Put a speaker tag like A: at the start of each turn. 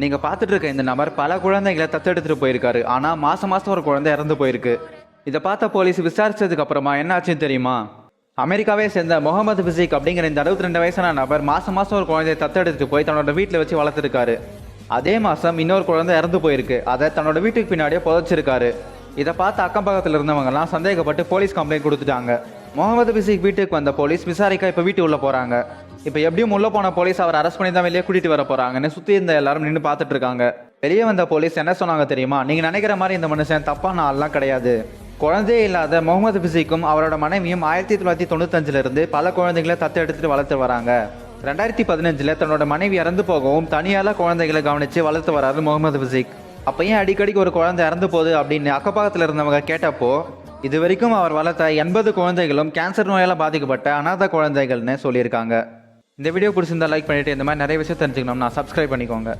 A: நீங்கள் பார்த்துட்டு இருக்க இந்த நபர் பல குழந்தைகளை தத்தெடுத்துட்டு போயிருக்காரு. ஆனால் மாதம் மாதம் ஒரு குழந்தை இறந்து போயிருக்கு. இதை பார்த்த போலீஸ் விசாரிச்சதுக்கு அப்புறமா என்ன ஆச்சுன்னு தெரியுமா? அமெரிக்காவே சேர்ந்த முகமது பிசிக் அப்படிங்கிற இந்த அறுபத்தி ரெண்டு வயசான நபர் மாதம் மாதம் ஒரு குழந்தையை தத்தெடுத்துட்டு போய் தன்னோட வீட்டில் வச்சு வளர்த்துருக்காரு. அதே மாதம் இன்னொரு குழந்தை இறந்து போயிருக்கு. அதை தன்னோட வீட்டுக்கு பின்னாடியே புதைச்சிருக்காரு. இதை பார்த்து அக்கம் பக்கத்தில் இருந்தவங்கலாம் சந்தேகப்பட்டு போலீஸ் கம்ப்ளைண்ட் கொடுத்துட்டாங்க. முகமது பிசிக் வீட்டுக்கு வந்த போலீஸ் விசாரிக்க இப்போ வீட்டு உள்ளே போகிறாங்க இப்போ எப்படியும் உள்ளே போன போலீஸ் அவர் அரெஸ்ட் பண்ணி தான் வெளியே கூட்டிட்டு வர போகிறாங்கன்னு சுற்றி இருந்த எல்லாரும் நின்று பார்த்துட்டு இருக்காங்க. வெளியே வந்த போலீஸ் என்ன சொன்னாங்க தெரியுமா? நீங்கள் நினைக்கிற மாதிரி இந்த மனுஷன் தப்பான ஆள்லாம் கிடையாது. குழந்தையே இல்லாத முகமது பிசிக்கும் அவரோட மனைவியும் ஆயிரத்தி தொள்ளாயிரத்தி தொண்ணூத்தஞ்சிலிருந்து பல குழந்தைகளை தத்து எடுத்துட்டு வளர்த்து வராங்க. ரெண்டாயிரத்தி பதினஞ்சில் தன்னோட மனைவி இறந்து போகவும் தனியால குழந்தைகளை கவனித்து வளர்த்து வராரு முகமது பிசிக் அப்போ ஏன் அடிக்கடிக்கு ஒரு குழந்தை இறந்து போகுது அப்படின்னு அக்கப்பக்கத்தில் இருந்தவங்க கேட்டப்போ இது வரைக்கும் அவர் வளர்த்த எண்பது குழந்தைகளும் கேன்சர் நோயால் பாதிக்கப்பட்ட அனாதை குழந்தைகள்னு சொல்லியிருக்காங்க. இந்த வீடியோ பிடிச்சிருந்தா லைக் பண்ணிட்டு இந்த மாதிரி நிறைய விஷயம் தெரிஞ்சுக்கணும்னா சப்ஸ்கிரைப் பண்ணிக்கோங்க.